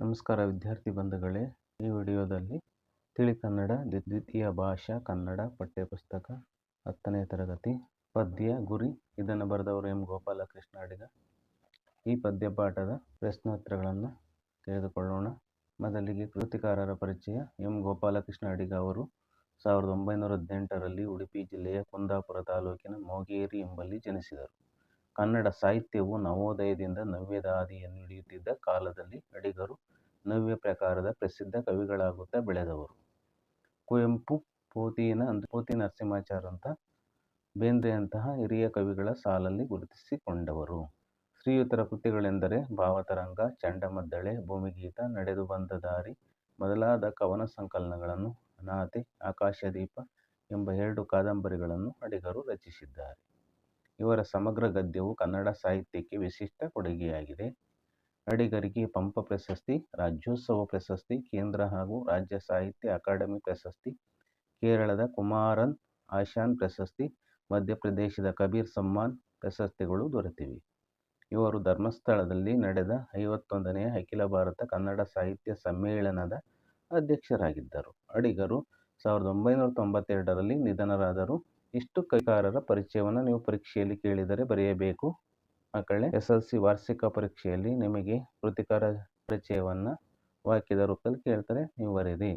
ನಮಸ್ಕಾರ ವಿದ್ಯಾರ್ಥಿ ಬಂಧುಗಳೇ. ಈ ವಿಡಿಯೋದಲ್ಲಿ ತಿಳಿ ಕನ್ನಡ ದ್ವಿ- ದ್ವಿತೀಯ ಭಾಷಾ, ಕನ್ನಡ ಪಠ್ಯಪುಸ್ತಕ, ಹತ್ತನೇ ತರಗತಿ, ಪದ್ಯ, ಗುರಿ, ಇದನ್ನು ಬರೆದವರು ಎಂ. ಗೋಪಾಲಕೃಷ್ಣ ಅಡಿಗ. ಈ ಪದ್ಯ ಪಾಠದ ಪ್ರಶ್ನೋತ್ತರಗಳನ್ನು ತಿಳಿದುಕೊಳ್ಳೋಣ. ಮೊದಲಿಗೆ ಕೃತಿಕಾರರ ಪರಿಚಯ. ಎಂ. ಗೋಪಾಲಕೃಷ್ಣ ಅಡಿಗ ಅವರು ಸಾವಿರದ ಒಂಬೈನೂರ ಹದಿನೆಂಟರಲ್ಲಿ ಉಡುಪಿ ಜಿಲ್ಲೆಯ ಕುಂದಾಪುರ ತಾಲೂಕಿನ ಮೋಗೇರಿ ಎಂಬಲ್ಲಿ ಜನಿಸಿದರು. ಕನ್ನಡ ಸಾಹಿತ್ಯವು ನವೋದಯದಿಂದ ನವ್ಯದ ಹಾದಿಯನ್ನು ಹಿಡಿಯುತ್ತಿದ್ದ ಕಾಲದಲ್ಲಿ ಅಡಿಗರು ನವ್ಯ ಪ್ರಕಾರದ ಪ್ರಸಿದ್ಧ ಕವಿಗಳಾಗುತ್ತಾ ಬೆಳೆದವರು. ಕುವೆಂಪು, ಪೋತಿನ ಪೋತಿ ಅಂತ ಬೇಂದ್ರೆಯಂತಹ ಹಿರಿಯ ಕವಿಗಳ ಸಾಲಲ್ಲಿ ಗುರುತಿಸಿಕೊಂಡವರು. ಶ್ರೀಯುತರ ಕೃತಿಗಳೆಂದರೆ ಭಾವತರಂಗ, ಚಂಡಮದ್ದಳೆ, ಭೂಮಿಗೀತ ನಡೆದು ಬಂದ ದಾರಿ, ಮೊದಲಾದ ಕವನ ಸಂಕಲನಗಳನ್ನು ಅನಾಥೆ ಆಕಾಶದೀಪ ಎಂಬ ಎರಡು ಕಾದಂಬರಿಗಳನ್ನು ಅಡಿಗರು ರಚಿಸಿದ್ದಾರೆ. ಇವರ ಸಮಗ್ರ ಗದ್ಯವು ಕನ್ನಡ ಸಾಹಿತ್ಯಕ್ಕೆ ವಿಶಿಷ್ಟ ಕೊಡುಗೆಯಾಗಿದೆ. ಅಡಿಗರಿಗೆ ಪಂಪ ಪ್ರಶಸ್ತಿ, ರಾಜ್ಯೋತ್ಸವ ಪ್ರಶಸ್ತಿ, ಕೇಂದ್ರ ಹಾಗೂ ರಾಜ್ಯ ಸಾಹಿತ್ಯ ಅಕಾಡೆಮಿ ಪ್ರಶಸ್ತಿ, ಕೇರಳದ ಕುಮಾರನ್ ಆಶಾನ್ ಪ್ರಶಸ್ತಿ, ಮಧ್ಯಪ್ರದೇಶದ ಕಬೀರ್ ಸಮ್ಮಾನ್ ಪ್ರಶಸ್ತಿಗಳು ದೊರೆತಿವೆ. ಇವರು ಧರ್ಮಸ್ಥಳದಲ್ಲಿ ನಡೆದ ಐವತ್ತೊಂದನೆಯ ಅಖಿಲ ಭಾರತ ಕನ್ನಡ ಸಾಹಿತ್ಯ ಸಮ್ಮೇಳನದ ಅಧ್ಯಕ್ಷರಾಗಿದ್ದರು. ಅಡಿಗರು ಸಾವಿರದ ಒಂಬೈನೂರ ತೊಂಬತ್ತೆರಡರಲ್ಲಿ ನಿಧನರಾದರು. ಇಷ್ಟು ಕೈಕಾರರ ಪರಿಚಯವನ್ನು ನೀವು ಪರೀಕ್ಷೆಯಲ್ಲಿ ಕೇಳಿದರೆ ಬರೆಯಬೇಕು. ಮಕ್ಕಳೇ ಎಸ್ ಎಲ್ ಸಿ ವಾರ್ಷಿಕ ಪರೀಕ್ಷೆಯಲ್ಲಿ ನಿಮಗೆ ಕೃತಿಕಾರ ಪರಿಚಯವನ್ನು ವಾಕ್ಯದ ರೂಪದಲ್ಲಿ ಕೇಳ್ತಾರೆ, ನೀವು ಬರೀರಿ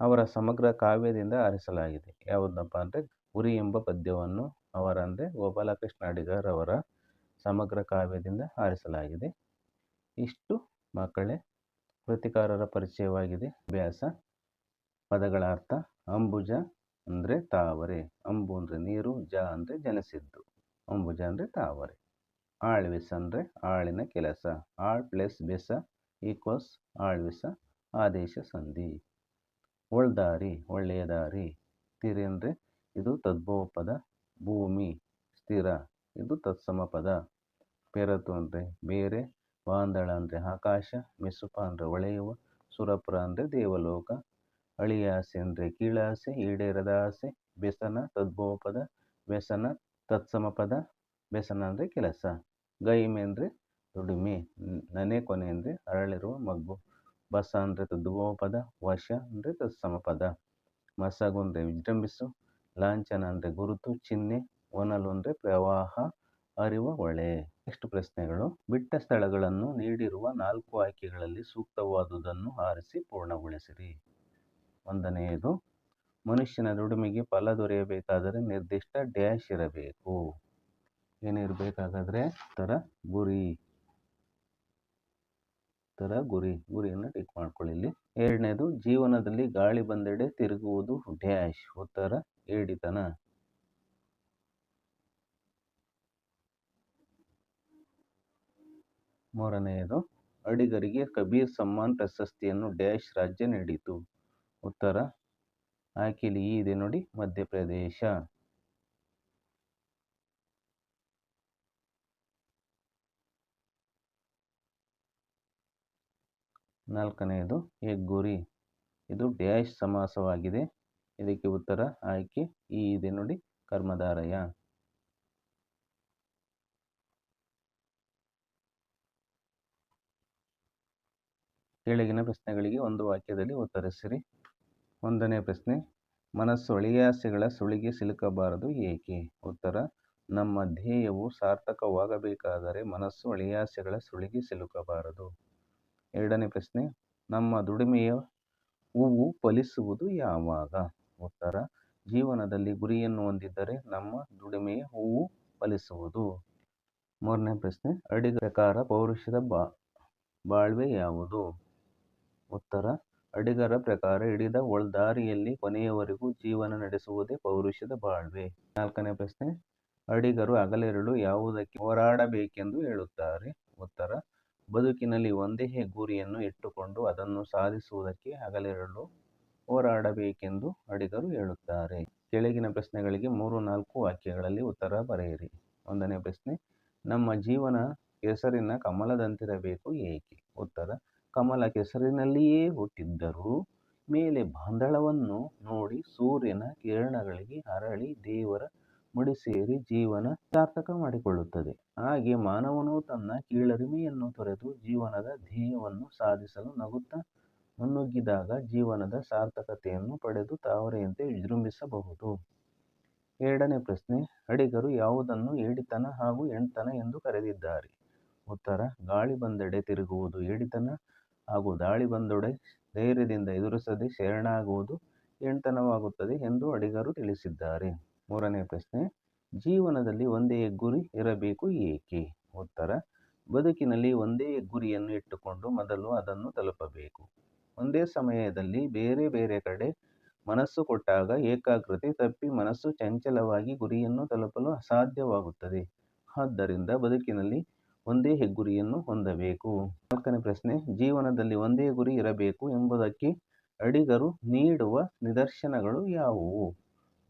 ಅವರ ಸಮಗ್ರ ಕಾವ್ಯದಿಂದ ಆರಿಸಲಾಗಿದೆ. ಯಾವುದಪ್ಪ ಅಂದರೆ, ಗುರಿ ಎಂಬ ಪದ್ಯವನ್ನು ಅವರ ಅಂದರೆ ಗೋಪಾಲಕೃಷ್ಣ ಅಡಿಗರ್ ಅವರ ಸಮಗ್ರ ಕಾವ್ಯದಿಂದ ಆರಿಸಲಾಗಿದೆ. ಇಷ್ಟು ಮಕ್ಕಳೇ, ಕೃತಿಕಾರರ ಪರಿಚಯವಾಗಿದೆ. ಅಭ್ಯಾಸ, ಪದಗಳ ಅರ್ಥ, ಅಂಬುಜ ಅಂದರೆ ತಾವರೆ, ಅಂಬು ಅಂದರೆ ನೀರು, ಜ ಅಂದರೆ ಜನಿಸಿದ್ದು ಅಂಬುಜ ಅಂದರೆ ತಾವರೆ. ಆಳ್ವಿಸ ಅಂದರೆ ಆಳಿನ ಕೆಲಸ, ಆಳ್ ಪ್ಲಸ್ ಬೆಸ ಈಕ್ವಲ್ಸ್ ಆಳ್ವಿಸ ಆದೇಶ ಸಂಧಿ. ಒಳ್ದಾರಿ ಒಳ್ಳೆಯ ದಾರಿ ತಿರಿ ಅಂದರೆ ಇದು ತದ್ಭವ ಪದ, ಭೂಮಿ, ಸ್ಥಿರ ಇದು ತತ್ಸಮ ಪದ. ಪೆರತು ಅಂದರೆ ಬೇರೆ, ವಾಂದಳ ಅಂದರೆ ಆಕಾಶ, ಮಿಸುಪ ಅಂದರೆ ಒಳೆಯುವ, ಸುರಪುರ ಅಂದರೆ ದೇವಲೋಕ ಅಳಿಯಾಸೆ ಅಂದರೆ ಕೀಳಾಸೆ ಈಡೇರದ ಆಸೆ ಬೆಸನ ತದ್ಭವ ಪದ ವ್ಯಸನ ತತ್ಸಮ ಪದ ವ್ಯಸನ ಅಂದರೆ ಕೆಲಸ. ಗೈಮೆ ಅಂದರೆ ದುಡಿಮೆ, ನನೆ ಕೊನೆ ಅಂದರೆ ಅರಳಿರುವ ಮಗ್ಗು. ಬಸ ಅಂದರೆ ತದ್ಭವ ಪದ ವಶ ಅಂದರೆ ತತ್ಸಮ ಪದ ಮಸಗು ಅಂದರೆ ವಿಜೃಂಭಿಸು, ಲಾಂಛನ ಅಂದರೆ ಗುರುತು, ಚಿಹ್ನೆ ಒನಲು ಅಂದರೆ ಪ್ರವಾಹ, ಅರಿವ ಹೊಳೆ. ನೆಕ್ಸ್ಟ್ ಪ್ರಶ್ನೆಗಳು. ಬಿಟ್ಟ ಸ್ಥಳಗಳನ್ನು ನೀಡಿರುವ ನಾಲ್ಕು ಆಯ್ಕೆಗಳಲ್ಲಿ ಸೂಕ್ತವಾದುದನ್ನು ಆರಿಸಿ ಪೂರ್ಣಗೊಳಿಸಿರಿ. ಒಂದನೆಯದು, ಮನುಷ್ಯನ ದುಡಿಮೆಗೆ ಫಲ ದೊರೆಯಬೇಕಾದರೆ ನಿರ್ದಿಷ್ಟ ಡ್ಯಾಶ್ ಇರಬೇಕು. ಏನಿರಬೇಕಾಗಾದ್ರೆ ತರ ಗುರಿ. ತರ ಗುರಿ, ಗುರಿಯನ್ನು ಟಿಕ್ ಮಾಡ್ಕೊಳ್ಳಿ ಇಲ್ಲಿ. ಎರಡನೇದು, ಜೀವನದಲ್ಲಿ ಗಾಳಿ ಬಂದೆಡೆ ತಿರುಗುವುದು ಡ್ಯಾಶ್, ಉತ್ತರ ಏಡಿತನ. ಮೂರನೆಯದು, ಅಡಿಗರಿಗೆ ಕಬೀರ್ ಸಮ್ಮಾನ್ ಪ್ರಶಸ್ತಿಯನ್ನು ಡ್ಯಾಶ್ ರಾಜ್ಯ ನೀಡಿತು. ಉತ್ತರ. ಆಯ್ಕೆಯಲ್ಲಿ ಈ ಇದೆ ನೋಡಿ ಮಧ್ಯಪ್ರದೇಶ. ನಾಲ್ಕನೆಯದು ಹೆಗ್ಗುರಿ. ಇದು ಡ್ಯಾಶ್ ಸಮಾಸವಾಗಿದೆ. ಇದಕ್ಕೆ ಉತ್ತರ ಆಯ್ಕೆ ಈ ಇದೆ ನೋಡಿ ಕರ್ಮಧಾರಯ. ಕೆಳಗಿನ ಪ್ರಶ್ನೆಗಳಿಗೆ ಒಂದು ವಾಕ್ಯದಲ್ಲಿ ಉತ್ತರಿಸಿರಿ. ಒಂದನೇ ಪ್ರಶ್ನೆ, ಮನಸ್ಸು ಅಳಿಯಾಸೆಗಳ ಸುಳಿಗೆ ಸಿಲುಕಬಾರದು ಏಕೆ? ಉತ್ತರ, ನಮ್ಮ ಧ್ಯೇಯವು ಸಾರ್ಥಕವಾಗಬೇಕಾದರೆ ಮನಸ್ಸು ಅಳಿಯಾಸೆಗಳ ಸುಳಿಗೆ ಸಿಲುಕಬಾರದು. ಎರಡನೇ ಪ್ರಶ್ನೆ, ನಮ್ಮ ದುಡಿಮೆಯ ಹೂವು ಫಲಿಸುವುದು ಯಾವಾಗ? ಉತ್ತರ, ಜೀವನದಲ್ಲಿ ಗುರಿಯನ್ನು ಹೊಂದಿದ್ದರೆ ನಮ್ಮ ದುಡಿಮೆಯ ಹೂವು ಫಲಿಸುವುದು. ಮೂರನೇ ಪ್ರಶ್ನೆ, ಅಡಿಗ ಪ್ರಕಾರ ಪೌರುಷದ ಬಾ, ಬಾಳ್ವೆ ಯಾವುದು? ಉತ್ತರ ಅಡಿಗರ ಪ್ರಕಾರ ಹಿಡಿದ ಒಳ್ದಾರಿಯಲ್ಲಿ ಕೊನೆಯವರೆಗೂ ಜೀವನ ನಡೆಸುವುದೇ ಪೌರುಷದ ಬಾಳ್ವೆ. ನಾಲ್ಕನೇ ಪ್ರಶ್ನೆ, ಅಡಿಗರು ಹಗಲಿರುಳು ಯಾವುದಕ್ಕೆ ಹೋರಾಡಬೇಕೆಂದು ಹೇಳುತ್ತಾರೆ. ಉತ್ತರ, ಬದುಕಿನಲ್ಲಿ ಒಂದೇ ಗುರಿಯನ್ನು ಇಟ್ಟುಕೊಂಡು ಅದನ್ನು ಸಾಧಿಸುವುದಕ್ಕೆ ಹಗಲಿರುಳು ಹೋರಾಡಬೇಕೆಂದು ಅಡಿಗರು ಹೇಳುತ್ತಾರೆ. ಕೆಳಗಿನ ಪ್ರಶ್ನೆಗಳಿಗೆ ಮೂರು ನಾಲ್ಕು ವಾಕ್ಯಗಳಲ್ಲಿ ಉತ್ತರ ಬರೆಯಿರಿ. ಒಂದನೇ ಪ್ರಶ್ನೆ, ನಮ್ಮ ಜೀವನ ಕೆಸರಿನ ಕಮಲದಂತಿರಬೇಕು ಏಕೆ? ಉತ್ತರ ಕಮಲ ಕೆಸರಿನಲ್ಲಿಯೇ ಹುಟ್ಟಿದ್ದರೂ ಮೇಲೆ ಬಾಂದಳವನ್ನು ನೋಡಿ ಸೂರ್ಯನ ಕಿರಣಗಳಿಗೆ ಅರಳಿ ದೇವರ ಮುಡಿ ಸೇರಿ ಜೀವನ ಸಾರ್ಥಕ ಮಾಡಿಕೊಳ್ಳುತ್ತದೆ. ಹಾಗೆ ಮಾನವನು ತನ್ನ ಕೀಳರಿಮೆಯನ್ನು ತೊರೆದು ಜೀವನದ ಧ್ಯೇಯವನ್ನು ಸಾಧಿಸಲು ನಗುತ್ತಾ ಮುನ್ನುಗ್ಗಿದಾಗ ಜೀವನದ ಸಾರ್ಥಕತೆಯನ್ನು ಪಡೆದು ತಾವರೆಯಂತೆ ವಿಜೃಂಭಿಸಬಹುದು. ಎರಡನೇ ಪ್ರಶ್ನೆ, ಅಡಿಗರು ಯಾವುದನ್ನು ಏಡಿತನ ಹಾಗೂ ಹೆಣ್ತನ ಎಂದು ಕರೆದಿದ್ದಾರೆ? ಉತ್ತರ, ಗಾಳಿ ಬಂದೆಡೆ ತಿರುಗುವುದು ಏಡಿತನ ಹಾಗೂ ದಾಳಿ ಬಂದೊಡೆ ಧೈರ್ಯದಿಂದ ಎದುರಿಸದೆ ಶರಣಾಗುವುದು ಹೆಣ್ತನವಾಗುತ್ತದೆ ಎಂದು ಅಡಿಗರು ತಿಳಿಸಿದ್ದಾರೆ. ಮೂರನೇ ಪ್ರಶ್ನೆ, ಜೀವನದಲ್ಲಿ ಒಂದೇ ಗುರಿ ಇರಬೇಕು ಏಕೆ? ಉತ್ತರ, ಬದುಕಿನಲ್ಲಿ ಒಂದೇ ಗುರಿಯನ್ನು ಇಟ್ಟುಕೊಂಡು ಮೊದಲು ಅದನ್ನು ತಲುಪಬೇಕು. ಒಂದೇ ಸಮಯದಲ್ಲಿ ಬೇರೆ ಬೇರೆ ಕಡೆ ಮನಸ್ಸು ಕೊಟ್ಟಾಗ ಏಕಾಗ್ರತೆ ತಪ್ಪಿ ಮನಸ್ಸು ಚಂಚಲವಾಗಿ ಗುರಿಯನ್ನು ತಲುಪಲು ಅಸಾಧ್ಯವಾಗುತ್ತದೆ. ಆದ್ದರಿಂದ ಬದುಕಿನಲ್ಲಿ ಒಂದೇ ಹೆಗ್ಗುರಿಯನ್ನು ಹೊಂದಬೇಕು. ನಾಲ್ಕನೇ ಪ್ರಶ್ನೆ, ಜೀವನದಲ್ಲಿ ಒಂದೇ ಗುರಿ ಇರಬೇಕು ಎಂಬುದಕ್ಕೆ ಅಡಿಗರು ನೀಡುವ ನಿದರ್ಶನಗಳು ಯಾವುವು?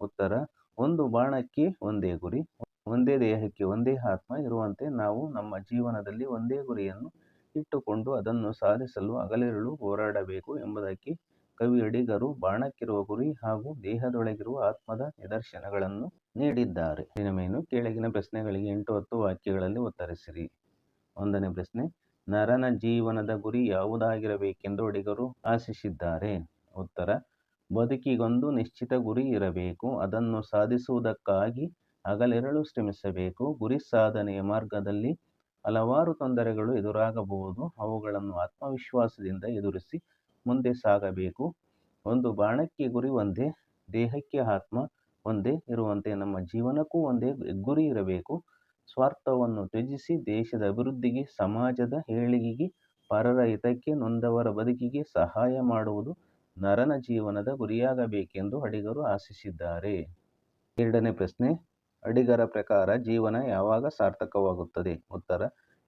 ಉತ್ತರ, ಒಂದು ಬಾಣಕ್ಕೆ ಒಂದೇ ಗುರಿ, ಒಂದೇ ದೇಹಕ್ಕೆ ಒಂದೇ ಆತ್ಮ ಇರುವಂತೆ ನಾವು ನಮ್ಮ ಜೀವನದಲ್ಲಿ ಒಂದೇ ಗುರಿಯನ್ನು ಇಟ್ಟುಕೊಂಡು ಅದನ್ನು ಸಾಧಿಸಲು ಹಗಲಿರುಳು ಹೋರಾಡಬೇಕು ಎಂಬುದಕ್ಕೆ ಕವಿ ಅಡಿಗರು ಬಾಣಕ್ಕಿರುವ ಗುರಿ ಹಾಗೂ ದೇಹದೊಳಗಿರುವ ಆತ್ಮದ ನಿದರ್ಶನಗಳನ್ನು ನೀಡಿದ್ದಾರೆ. ಮೇನು ಕೆಳಗಿನ ಪ್ರಶ್ನೆಗಳಿಗೆ ಎಂಟು ಹತ್ತು ವಾಕ್ಯಗಳಲ್ಲಿ ಉತ್ತರಿಸಿರಿ. ಒಂದನೇ ಪ್ರಶ್ನೆ, ನರನ ಜೀವನದ ಗುರಿ ಯಾವುದಾಗಿರಬೇಕೆಂದು ಅಡಿಗರು ಆಶಿಸಿದ್ದಾರೆ. ಉತ್ತರ, ಬದುಕಿಗೊಂದು ನಿಶ್ಚಿತ ಗುರಿ ಇರಬೇಕು. ಅದನ್ನು ಸಾಧಿಸುವುದಕ್ಕಾಗಿ ಹಗಲಿರಳು ಶ್ರಮಿಸಬೇಕು. ಗುರಿ ಸಾಧನೆಯ ಮಾರ್ಗದಲ್ಲಿ ಹಲವಾರು ತೊಂದರೆಗಳು ಎದುರಾಗಬಹುದು. ಅವುಗಳನ್ನು ಆತ್ಮವಿಶ್ವಾಸದಿಂದ ಎದುರಿಸಿ ಮುಂದೆ ಸಾಗಬೇಕು. ಒಂದು ಬಾಣಕ್ಕೆ ಗುರಿ ಒಂದೇ, ದೇಹಕ್ಕೆ ಆತ್ಮ ಒಂದೇ ಇರುವಂತೆ ನಮ್ಮ ಜೀವನಕ್ಕೂ ಒಂದೇ ಗುರಿ ಇರಬೇಕು. ಸ್ವಾರ್ಥವನ್ನು ತ್ಯಜಿಸಿ ದೇಶದ ಅಭಿವೃದ್ಧಿಗೆ, ಸಮಾಜದ ಏಳಿಗೆಗೆ ಪರರ ಹಿತಕ್ಕೆ ನೊಂದವರ ಬದುಕಿಗೆ ಸಹಾಯ ಮಾಡುವುದು ನರನ ಜೀವನದ ಗುರಿಯಾಗಬೇಕೆಂದು ಅಡಿಗರು ಆಶಿಸಿದ್ದಾರೆ. ಎರಡನೇ ಪ್ರಶ್ನೆ, ಅಡಿಗರ ಪ್ರಕಾರ ಜೀವನ ಯಾವಾಗ ಸಾರ್ಥಕವಾಗುತ್ತದೆ? ಉತ್ತರ,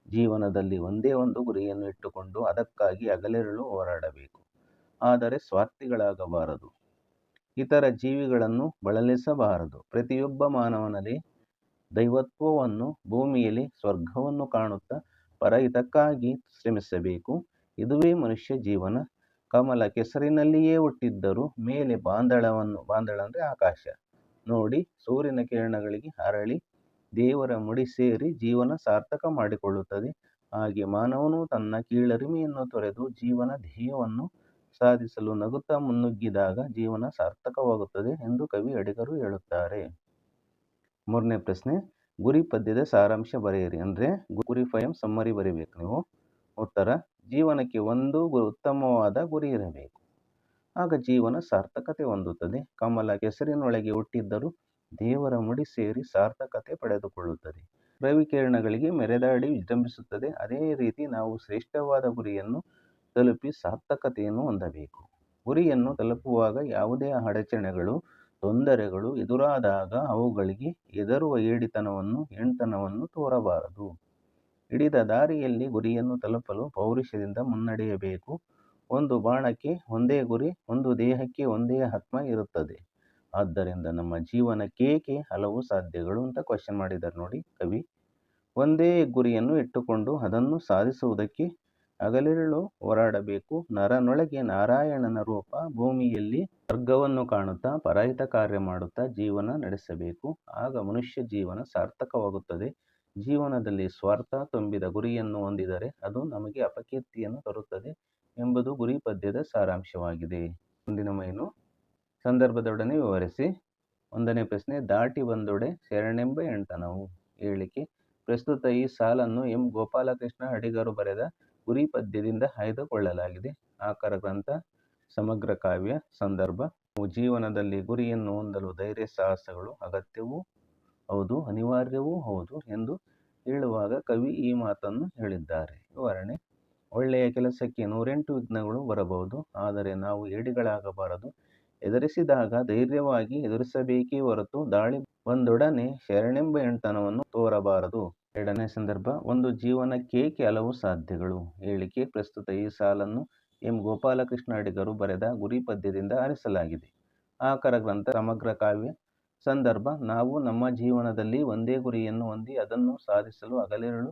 ಜೀವನದಲ್ಲಿ ಒಂದೇ ಒಂದು ಗುರಿಯನ್ನು ಇಟ್ಟುಕೊಂಡು ಅದಕ್ಕಾಗಿ ಹಗಲಿರುಳು ಹೋರಾಡಬೇಕು. ಆದರೆ ಸ್ವಾರ್ಥಿಗಳಾಗಬಾರದು. ಇತರ ಜೀವಿಗಳನ್ನು ಬಳಲಿಸಬಾರದು. ಪ್ರತಿಯೊಬ್ಬ ಮಾನವನಲ್ಲಿ ದೈವತ್ವವನ್ನು ಭೂಮಿಯಲ್ಲಿ ಸ್ವರ್ಗವನ್ನು ಕಾಣುತ್ತಾ ಪರಹಿತಕ್ಕಾಗಿ ಶ್ರಮಿಸಬೇಕು. ಇದುವೇ ಮನುಷ್ಯ ಜೀವನ. ಕಮಲ ಕೆಸರಿನಲ್ಲಿಯೇ ಹುಟ್ಟಿದ್ದರೂ ಮೇಲೆ ಬಾಂದಳವನ್ನು ಬಾಂದಳ ಅಂದರೆ ಆಕಾಶ. ನೋಡಿ, ಸೂರ್ಯನ ಕಿರಣಗಳಿಗೆ ಅರಳಿ ದೇವರ ಮುಡಿ ಸೇರಿ ಜೀವನ ಸಾರ್ಥಕ ಮಾಡಿಕೊಳ್ಳುತ್ತದೆ. ಹಾಗೆ ಮಾನವನು ತನ್ನ ಕೀಳರಿಮೆಯನ್ನು ತೊರೆದು ಜೀವನ ಧ್ಯೇಯವನ್ನು ಸಾಧಿಸಲು ನಗುತ್ತಾ ಮುನ್ನುಗ್ಗಿದಾಗ ಜೀವನ ಸಾರ್ಥಕವಾಗುತ್ತದೆ ಎಂದು ಕವಿ ಅಡಿಗರು ಹೇಳುತ್ತಾರೆ. ಮೂರನೇ ಪ್ರಶ್ನೆ, ಗುರಿ ಪದ್ಯದ ಸಾರಾಂಶ ಬರೆಯಿರಿ. ಅಂದರೆ ಗುರಿ ಫಯಂ ಸಮ್ಮರಿ ಬರೀಬೇಕು ನೀವು. ಉತ್ತರ, ಜೀವನಕ್ಕೆ ಒಂದು ಉತ್ತಮವಾದ ಗುರಿ ಇರಬೇಕು. ಆಗ ಜೀವನ ಸಾರ್ಥಕತೆ ಹೊಂದುತ್ತದೆ. ಕಮಲ ಕೆಸರಿನೊಳಗೆ ಹುಟ್ಟಿದ್ದರೂ ದೇವರ ಮುಡಿ ಸೇರಿ ಸಾರ್ಥಕತೆ ಪಡೆದುಕೊಳ್ಳುತ್ತದೆ. ರವಿಕಿರಣಗಳಿಗೆ ಮೆರೆದಾಡಿ ವಿಜೃಂಭಿಸುತ್ತದೆ. ಅದೇ ರೀತಿ ನಾವು ಶ್ರೇಷ್ಠವಾದ ಗುರಿಯನ್ನು ತಲುಪಿ ಸಾರ್ಥಕತೆಯನ್ನು ಹೊಂದಬೇಕು. ಗುರಿಯನ್ನು ತಲುಪುವಾಗ ಯಾವುದೇ ಅಡಚಣೆಗಳು ತೊಂದರೆಗಳು ಎದುರಾದಾಗ ಅವುಗಳಿಗೆ ಹೆದರುವ ಏಡಿತನವನ್ನು ಹೆಣ್ತನವನ್ನು ತೋರಬಾರದು. ಹಿಡಿದ ದಾರಿಯಲ್ಲಿ ಗುರಿಯನ್ನು ತಲುಪಲು ಪೌರುಷದಿಂದ ಮುನ್ನಡೆಯಬೇಕು. ಒಂದು ಬಾಣಕ್ಕೆ ಒಂದೇ ಗುರಿ, ಒಂದು ದೇಹಕ್ಕೆ ಒಂದೇ ಆತ್ಮ ಇರುತ್ತದೆ. ಆದ್ದರಿಂದ ನಮ್ಮ ಜೀವನಕ್ಕೇಕೆ ಹಲವು ಸಾಧ್ಯಗಳು ಅಂತ ಕ್ವಶನ್ ಮಾಡಿದ್ದಾರೆ ನೋಡಿ ಕವಿ. ಒಂದೇ ಗುರಿಯನ್ನು ಇಟ್ಟುಕೊಂಡು ಅದನ್ನು ಸಾಧಿಸುವುದಕ್ಕೆ ಹಗಲಿರುಳು ಹೋರಾಡಬೇಕು. ನರನೊಳಗೆ ನಾರಾಯಣನ ರೂಪ ಭೂಮಿಯಲ್ಲಿ ಸ್ವರ್ಗವನ್ನು ಕಾಣುತ್ತಾ ಪರಹಿತ ಕಾರ್ಯ ಮಾಡುತ್ತಾ ಜೀವನ ನಡೆಸಬೇಕು. ಆಗ ಮನುಷ್ಯ ಜೀವನ ಸಾರ್ಥಕವಾಗುತ್ತದೆ. ಜೀವನದಲ್ಲಿ ಸ್ವಾರ್ಥ ತುಂಬಿದ ಗುರಿಯನ್ನು ಹೊಂದಿದರೆ ಅದು ನಮಗೆ ಅಪಕೀರ್ತಿಯನ್ನು ತರುತ್ತದೆ ಎಂಬುದು ಗುರಿ ಪದ್ಯದ ಸಾರಾಂಶವಾಗಿದೆ. ಮುಂದಿನ ಮೈನು ಸಂದರ್ಭದೊಡನೆ ವಿವರಿಸಿ. ಒಂದನೇ ಪ್ರಶ್ನೆ, ದಾಟಿ ಬಂದೊಡೆ ಶರಣೆಂಬ ಎಂಟನವು. ಹೇಳಿಕೆ, ಪ್ರಸ್ತುತ ಈ ಸಾಲನ್ನು ಎಂ. ಗೋಪಾಲಕೃಷ್ಣ ಅಡಿಗರು ಬರೆದ ಗುರಿ ಪದ್ಯದಿಂದ ಆಯ್ದುಕೊಳ್ಳಲಾಗಿದೆ. ಆಕರ ಗ್ರಂಥ, ಸಮಗ್ರ ಕಾವ್ಯ, ಸಂದರ್ಭ ಜೀವನದಲ್ಲಿ ಗುರಿಯನ್ನು ಹೊಂದಲು ಧೈರ್ಯ, ಸಾಹಸಗಳು ಅಗತ್ಯವೂ ಹೌದು, ಅನಿವಾರ್ಯವೂ ಹೌದು ಎಂದು ಹೇಳುವಾಗ ಕವಿ ಈ ಮಾತನ್ನು ಹೇಳಿದ್ದಾರೆ. ವಿವರಣೆ, ಒಳ್ಳೆಯ ಕೆಲಸಕ್ಕೆ ನೂರೆಂಟು ವಿಘ್ನಗಳು ಬರಬಹುದು, ಆದರೆ ನಾವು ಏಡಿಗಳಾಗಬಾರದು. ಎದುರಿಸಿದಾಗ ಧೈರ್ಯವಾಗಿ ಎದುರಿಸಬೇಕೇ ಹೊರತು ದಾಳಿ ಬಂದೊಡನೆ ಶರಣೆಂಬ ಹೆಣ್ತನವನ್ನು ತೋರಬಾರದು. ಎರಡನೇ ಸಂದರ್ಭ, ಒಂದು ಜೀವನಕ್ಕೇಕೆ ಹಲವು ಸಾಧ್ಯಗಳು. ಹೇಳಿಕೆ, ಪ್ರಸ್ತುತ ಈ ಸಾಲನ್ನು ಎಂ. ಗೋಪಾಲಕೃಷ್ಣ ಅಡಿಗರು ಬರೆದ ಗುರಿ ಪದ್ಯದಿಂದ ಆರಿಸಲಾಗಿದೆ. ಆಕರ ಗ್ರಂಥ, ಸಮಗ್ರ ಕಾವ್ಯ. ಸಂದರ್ಭ, ನಾವು ನಮ್ಮ ಜೀವನದಲ್ಲಿ ಒಂದೇ ಗುರಿಯನ್ನು ಹೊಂದಿ ಅದನ್ನು ಸಾಧಿಸಲು ಹಗಲಿರುಳು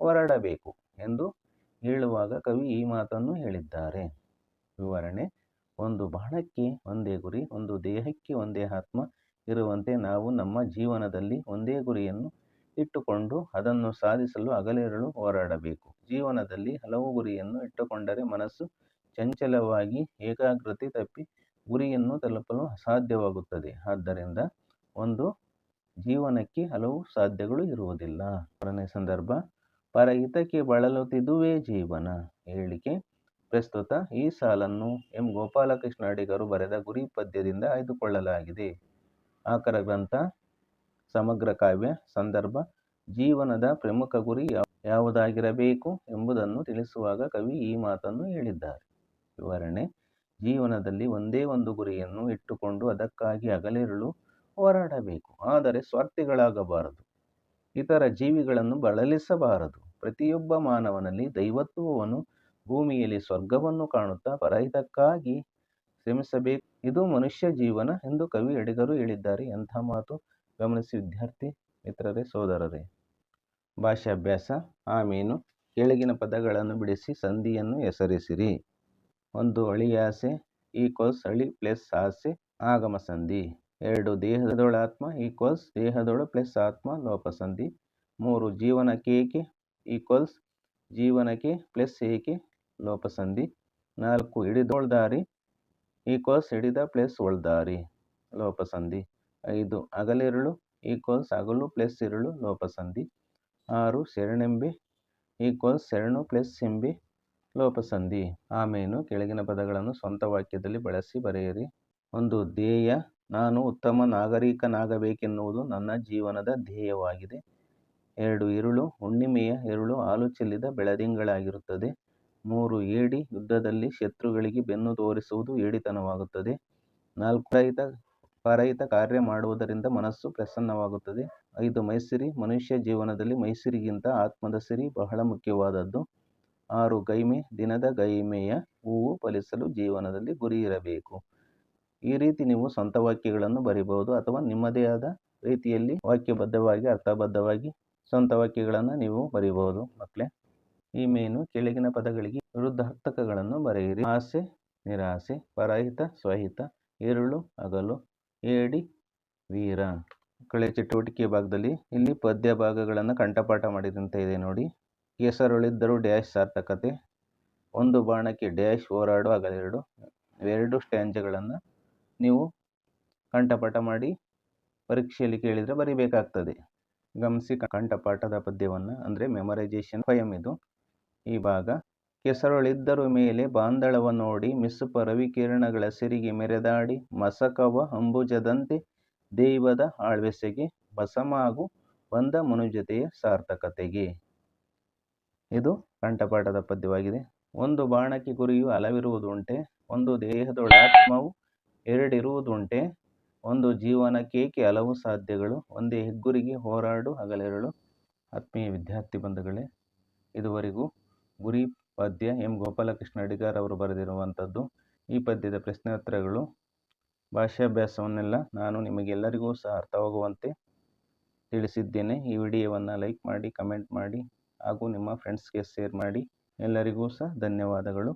ಹೊರಡಬೇಕು ಎಂದು ಹೇಳುವಾಗ ಕವಿ ಈ ಮಾತನ್ನು ಹೇಳಿದ್ದಾರೆ. ವಿವರಣೆ, ಒಂದು ಬಾಣಕ್ಕೆ ಒಂದೇ ಗುರಿ, ಒಂದು ದೇಹಕ್ಕೆ ಒಂದೇ ಆತ್ಮ ಇರುವಂತೆ ನಾವು ನಮ್ಮ ಜೀವನದಲ್ಲಿ ಒಂದೇ ಗುರಿಯನ್ನು ಇಟ್ಟುಕೊಂಡು ಅದನ್ನು ಸಾಧಿಸಲು ಹಗಲಿರುಳು ಹೋರಾಡಬೇಕು. ಜೀವನದಲ್ಲಿ ಹಲವು ಗುರಿಯನ್ನು ಇಟ್ಟುಕೊಂಡರೆ ಮನಸ್ಸು ಚಂಚಲವಾಗಿ ಏಕಾಗ್ರತೆ ತಪ್ಪಿ ಗುರಿಯನ್ನು ತಲುಪಲು ಅಸಾಧ್ಯವಾಗುತ್ತದೆ. ಆದ್ದರಿಂದ ಒಂದು ಜೀವನಕ್ಕೆ ಹಲವು ಸಾಧ್ಯಗಳು ಇರುವುದಿಲ್ಲ. ಮೂರನೇ ಸಂದರ್ಭ, ಪರಹಿತಕ್ಕೆ ಬಳಲುತ್ತಿದುವೇ ಜೀವನ. ಹೇಳಿಕೆ, ಪ್ರಸ್ತುತ ಈ ಸಾಲನ್ನು ಎಂ. ಗೋಪಾಲಕೃಷ್ಣ ಅಡಿಗರು ಬರೆದ ಗುರಿ ಪದ್ಯದಿಂದ ಆಯ್ದುಕೊಳ್ಳಲಾಗಿದೆ. ಆಕರ ಗ್ರಂಥ ಸಮಗ್ರ ಕಾವ್ಯ ಸಂದರ್ಭ ಜೀವನದ ಪ್ರಮುಖ ಗುರಿ ಯಾವುದಾಗಿರಬೇಕು ಎಂಬುದನ್ನು ತಿಳಿಸುವಾಗ ಕವಿ ಈ ಮಾತನ್ನು ಹೇಳಿದ್ದಾರೆ. ವಿವರಣೆ, ಜೀವನದಲ್ಲಿ ಒಂದೇ ಒಂದು ಗುರಿಯನ್ನು ಇಟ್ಟುಕೊಂಡು ಅದಕ್ಕಾಗಿ ಹಗಲಿರುಳು ಹೋರಾಡಬೇಕು, ಆದರೆ ಸ್ವಾರ್ಥಿಗಳಾಗಬಾರದು. ಇತರ ಜೀವಿಗಳನ್ನು ಬಳಲಿಸಬಾರದು. ಪ್ರತಿಯೊಬ್ಬ ಮಾನವನಲ್ಲಿ ದೈವತ್ವವನ್ನು ಭೂಮಿಯಲ್ಲಿ ಸ್ವರ್ಗವನ್ನು ಕಾಣುತ್ತಾ ಪರಹಿತಕ್ಕಾಗಿ ಶ್ರಮಿಸಬೇಕು. ಇದು ಮನುಷ್ಯ ಜೀವನ ಎಂದು ಕವಿ ಎಡೆಗರು ಹೇಳಿದ್ದಾರೆ. ಎಂಥ ಮಾತು? ಗಮನಿಸಿ ವಿದ್ಯಾರ್ಥಿ ಮಿತ್ರರೇ, ಸೋದರರೇ. ಭಾಷಾಭ್ಯಾಸ ಆಮೇನು ಕೆಳಗಿನ ಪದಗಳನ್ನು ಬಿಡಿಸಿ ಸಂಧಿಯನ್ನು ಹೆಸರಿಸಿರಿ. ಒಂದು ಅಳಿಯಾಸೆ, ಈಕ್ವಲ್ಸ್ ಅಳಿ ಪ್ಲಸ್ ಆಸೆ, ಆಗಮ ಸಂಧಿ. ಎರಡು ದೇಹದೊಳ ಆತ್ಮ, ಈಕ್ವಲ್ಸ್ ದೇಹದೊಳ ಪ್ಲಸ್ ಆತ್ಮ ಲೋಪಸಂಧಿ ಮೂರು ಜೀವನಕೇಕೆ ಈಕ್ವಲ್ಸ್ ಜೀವನಕ್ಕೆ ಪ್ಲಸ್ ಏಕೆ ಲೋಪಸಂಧಿ ನಾಲ್ಕು ಹಿಡಿದೊಳ್ದಾರಿ, ಈಕ್ವಲ್ಸ್ ಹಿಡಿದ ಪ್ಲಸ್ ಒಳ್ದಾರಿ ಲೋಪಸಂಧಿ ಐದು ಅಗಲಿರುಳು ಈಕ್ವಲ್ಸ್ ಅಗಲು ಪ್ಲಸ್ ಇರುಳು, ಲೋಪಸಂಧಿ. ಆರು, ಶರಣೆಂಬೆ ಈಕ್ವಲ್ಸ್ ಶರಣು ಪ್ಲಸ್ ಎಂಬೆ ಲೋಪಸಂಧಿ. ಆಮೇನು ಕೆಳಗಿನ ಪದಗಳನ್ನು ಸ್ವಂತ ವಾಕ್ಯದಲ್ಲಿ ಬಳಸಿ ಬರೆಯಿರಿ. ಒಂದು, ಧ್ಯೇಯ. ನಾನು ಉತ್ತಮ ನಾಗರಿಕನಾಗಬೇಕೆನ್ನುವುದು ನನ್ನ ಜೀವನದ ಧ್ಯೇಯವಾಗಿದೆ. ಎರಡು, ಇರುಳು. ಹುಣ್ಣಿಮೆಯ ಇರುಳು ಹಾಲು ಚೆಲ್ಲಿದ ಬೆಳದಿಂಗಳಾಗಿರುತ್ತದೆ. ಮೂರು, ಏಡಿ. ಯುದ್ಧದಲ್ಲಿ ಶತ್ರುಗಳಿಗೆ ಬೆನ್ನು ತೋರಿಸುವುದು ಏಡಿತನವಾಗುತ್ತದೆ ನಾಲ್ಕು ರಹಿತ ಪರಹಿತ ಕಾರ್ಯ ಮಾಡುವುದರಿಂದ ಮನಸ್ಸು ಪ್ರಸನ್ನವಾಗುತ್ತದೆ. ಐದು, ಮೈಸಿರಿ ಮನುಷ್ಯ ಜೀವನದಲ್ಲಿ ಮೈಸಿರಿಗಿಂತ ಆತ್ಮದ ಸಿರಿ ಬಹಳ ಮುಖ್ಯವಾದದ್ದು. ಆರು, ಗೈಮೆ, ದಿನದ ಗೈಮೆಯ ಹೂವು ಫಲಿಸಲು ಜೀವನದಲ್ಲಿ ಗುರಿ ಇರಬೇಕು ಈ ರೀತಿ ನೀವು ಸ್ವಂತ ವಾಕ್ಯಗಳನ್ನು ಬರಿಬಹುದು ಅಥವಾ ನಿಮ್ಮದೇ ಆದ ರೀತಿಯಲ್ಲಿ ವಾಕ್ಯಬದ್ಧವಾಗಿ, ಅರ್ಥಬದ್ಧವಾಗಿ ಸ್ವಂತ ವಾಕ್ಯಗಳನ್ನು ನೀವು ಬರೀಬಹುದು. ಮಕ್ಕಳೇ, ಈ ಮೇನು ಕೆಳಗಿನ ಪದಗಳಿಗೆ ವಿರುದ್ಧಾರ್ಥಕಗಳನ್ನು ಬರೆಯಿರಿ. ಆಸೆ, ನಿರಾಸೆ, ಪರಹಿತ, ಸ್ವಹಿತ ಇರುಳು ಹಗಲು ಏಡಿ, ವೀರ. ಕಳೆ ಚಟುವಟಿಕೆ ಭಾಗದಲ್ಲಿ ಇಲ್ಲಿ ಪದ್ಯ ಭಾಗಗಳನ್ನು ಕಂಠಪಾಠ ಮಾಡಿದಂತೆ ಇದೆ ನೋಡಿ. ಕೇಸರುಳಿದ್ದರೂ ಡ್ಯಾಶ್ ಸಾರ್ಥಕತೆ. ಒಂದು ಬಾಣಕ್ಕೆ ಡ್ಯಾಶ್ ಹೋರಾಡು ಹಗಲೆರಡು ಎರಡು ಸ್ಟ್ಯಾಂಜಗಳನ್ನು ನೀವು ಕಂಠಪಾಠ ಮಾಡಿ ಪರೀಕ್ಷೆಯಲ್ಲಿ ಕೇಳಿದರೆ ಬರೀಬೇಕಾಗ್ತದೆ. ಗಮನಿಸಿ ಕಂಠಪಾಠದ ಪದ್ಯವನ್ನು, ಅಂದರೆ ಮೆಮೊರೈಸೇಷನ್ ಫಯಂ ಇದು. ಈ ಭಾಗ ಕೆಸರೊಳಿದ್ದರು ಮೇಲೆ ಬಾಂದಳವ ನೋಡಿ ಮಿಸುಪ ರವಿಕಿರಣಗಳ ಸಿರಿಗೆ ಮೆರೆದಾಡಿ, ಮಸಕವ ಅಂಬುಜದಂತೆ ದೈವದ ಆಳ್ವೆಸೆಗೆ ಬಸಮಾಗು ಬಂದ ಮನುಜತೆಯ ಸಾರ್ಥಕತೆಗೆ. ಇದು ಕಂಠಪಾಠದ ಪದ್ಯವಾಗಿದೆ. ಒಂದು ಬಾಣಕ್ಕೆ ಗುರಿಯು ಅಲವಿರುವುದುಂಟೆ, ಒಂದು ದೇಹದೊಳಾತ್ಮವು ಎರಡಿರುವುದುಂಟೆ, ಒಂದು ಜೀವನಕ್ಕೇಕೆ ಹಲವು ಸಾಧ್ಯಗಳು, ಒಂದೇ ಹೆಗ್ಗುರಿಗೆ ಹೋರಾಡು ಹಗಲೆರಳು. ಆತ್ಮೀಯ ವಿದ್ಯಾರ್ಥಿ ಬಂಧುಗಳೇ, ಇದುವರೆಗೂ ಗುರಿ ಪದ್ಯ ಎಂ ಗೋಪಾಲಕೃಷ್ಣ ಅಡಿಗಾರ್ ಅವರು ಬರೆದಿರುವಂಥದ್ದು. ಈ ಪದ್ಯದ ಪ್ರಶ್ನೆ ಉತ್ತರಗಳು ಭಾಷಾಭ್ಯಾಸವನ್ನೆಲ್ಲ ನಾನು ನಿಮಗೆಲ್ಲರಿಗೂ ಸಹ ಅರ್ಥವಾಗುವಂತೆ ತಿಳಿಸಿದ್ದೇನೆ. ಈ ವಿಡಿಯೋವನ್ನು ಲೈಕ್ ಮಾಡಿ, ಕಮೆಂಟ್ ಮಾಡಿ ಹಾಗೂ ನಿಮ್ಮ ಫ್ರೆಂಡ್ಸ್ಗೆ ಶೇರ್ ಮಾಡಿ. ಎಲ್ಲರಿಗೂ ಸಹ ಧನ್ಯವಾದಗಳು.